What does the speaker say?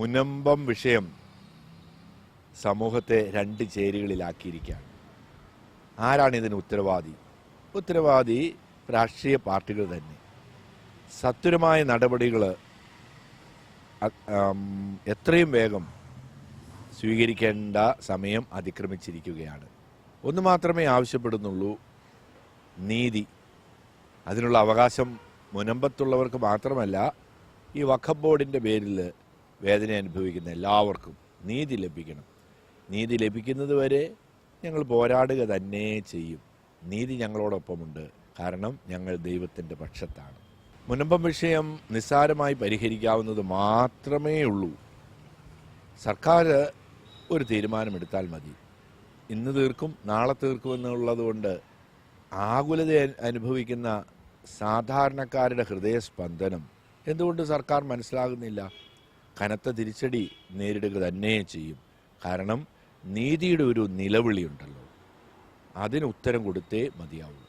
മുനമ്പം വിഷയം സമൂഹത്തെ രണ്ട് ചേരികളിലാക്കിയിരിക്കുകയാണ്. ആരാണ് ഇതിന് ഉത്തരവാദി? ഉത്തരവാദി രാഷ്ട്രീയ പാർട്ടികൾ തന്നെ. സത്വരമായ നടപടികൾ എത്രയും വേഗം സ്വീകരിക്കേണ്ട സമയം അതിക്രമിച്ചിരിക്കുകയാണ്. ഒന്ന് മാത്രമേ ആവശ്യപ്പെടുന്നുള്ളൂ നീതി. അതിനുള്ള അവകാശം മുനമ്പത്തുള്ളവർക്ക് മാത്രമല്ല ഈ വഖബ് ബോർഡിന്റെ പേരിൽ വേദന അനുഭവിക്കുന്ന എല്ലാവർക്കും നീതി ലഭിക്കണം. നീതി ലഭിക്കുന്നത് വരെ ഞങ്ങൾ പോരാടുക തന്നെ ചെയ്യും. നീതി ഞങ്ങളോടൊപ്പമുണ്ട്. കാരണം ഞങ്ങൾ ദൈവത്തിന്റെ പക്ഷത്താണ്. മുനമ്പം വിഷയം നിസ്സാരമായി പരിഹരിക്കാവുന്നത് മാത്രമേ ഉള്ളൂ. സർക്കാർ ഒരു തീരുമാനമെടുത്താൽ മതി. ഇന്ന് തീർക്കും നാളെ തീർക്കും എന്നുള്ളത് കൊണ്ട് ആകുലത അനുഭവിക്കുന്ന സാധാരണക്കാരുടെ ഹൃദയസ്പന്ദനം. എന്തുകൊണ്ട് സർക്കാർ മനസ്സിലാകുന്നില്ല? കനത്ത തിരിച്ചടി നേരിടുക തന്നെ ചെയ്യും. കാരണം നീതിയുടെ ഒരു നിലവിളിയുണ്ടല്ലോ. അതിന് ഉത്തരം കൊടുത്തേ മതിയാവൂ